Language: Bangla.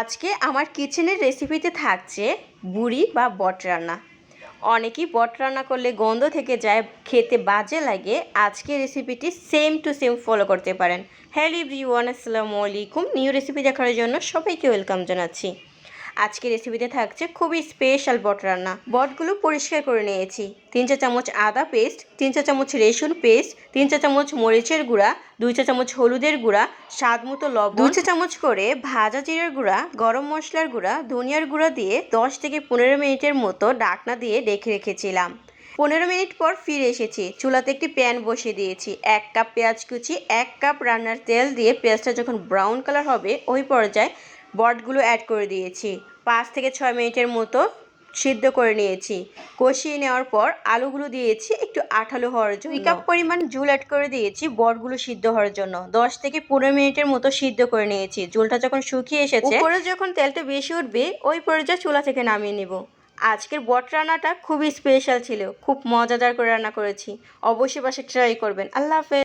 আজকে আমার কিচেনের রেসিপিতে থাকছে বুড়ি বা বট রান্না। অনেকেই বট রান্না করলে গন্ধ থেকে যায়, খেতে বাজে লাগে। আজকে রেসিপিটি সেম টু সেম ফলো করতে পারেন। হ্যালো এভরিওয়ান আসসালামু আলাইকুম। নিউ রেসিপি দেখার জন্য সবাইকে ওয়েলকাম জানাচ্ছি। আজকে রেসিপিতে থাকছে খুবই স্পেশাল বট রান্না। বটগুলো পরিষ্কার করে নিয়েছি। তিন চা চামচ আদা পেস্ট তিন চা চামচ রসুন পেস্ট তিন চা চামচ মরিচের গুঁড়া, দুই চা চামচ হলুদের গুঁড়া, স্বাদ মতো লবণ, দুই চা চামচ করে ভাজা জিরের গুঁড়া, গরম মশলার গুঁড়া, ধনিয়ার গুঁড়া দিয়ে দশ থেকে পনেরো মিনিটের মতো ডাকনা দিয়ে রেখে রেখেছিলাম। পনেরো মিনিট পর ফিরে এসেছি। চুলাতে একটি প্যান বসিয়ে দিয়েছি। এক কাপ পেঁয়াজ কুচি, এক কাপ রান্নার তেল দিয়ে পেঁয়াজটা যখন ব্রাউন কালার হবে, ওই পর্যায়ে বটগুলো অ্যাড করে দিয়েছি। পাঁচ থেকে ছয় মিনিটের মতো সিদ্ধ করে নিয়েছি। কষিয়ে নেওয়ার পর আলুগুলো দিয়েছি একটু আঠালো হওয়ার জন্য। কাপ পরিমাণ জুল অ্যাড করে দিয়েছি বটগুলো সিদ্ধ হওয়ার জন্য। দশ থেকে পনেরো মিনিটের মতো সিদ্ধ করে নিয়েছি। জুলটা যখন শুকিয়ে এসেছে উপরে যখন তেলটা বেশি উঠবে ওই পর্যায়ে চুলা থেকে নামিয়ে নেব। আজকের বট রান্নাটা খুবই স্পেশাল ছিল। খুব মজাদার করে রান্না করেছি। অবশ্যই বাসে ট্রাই করবেন। আল্লাহ হাফেজ।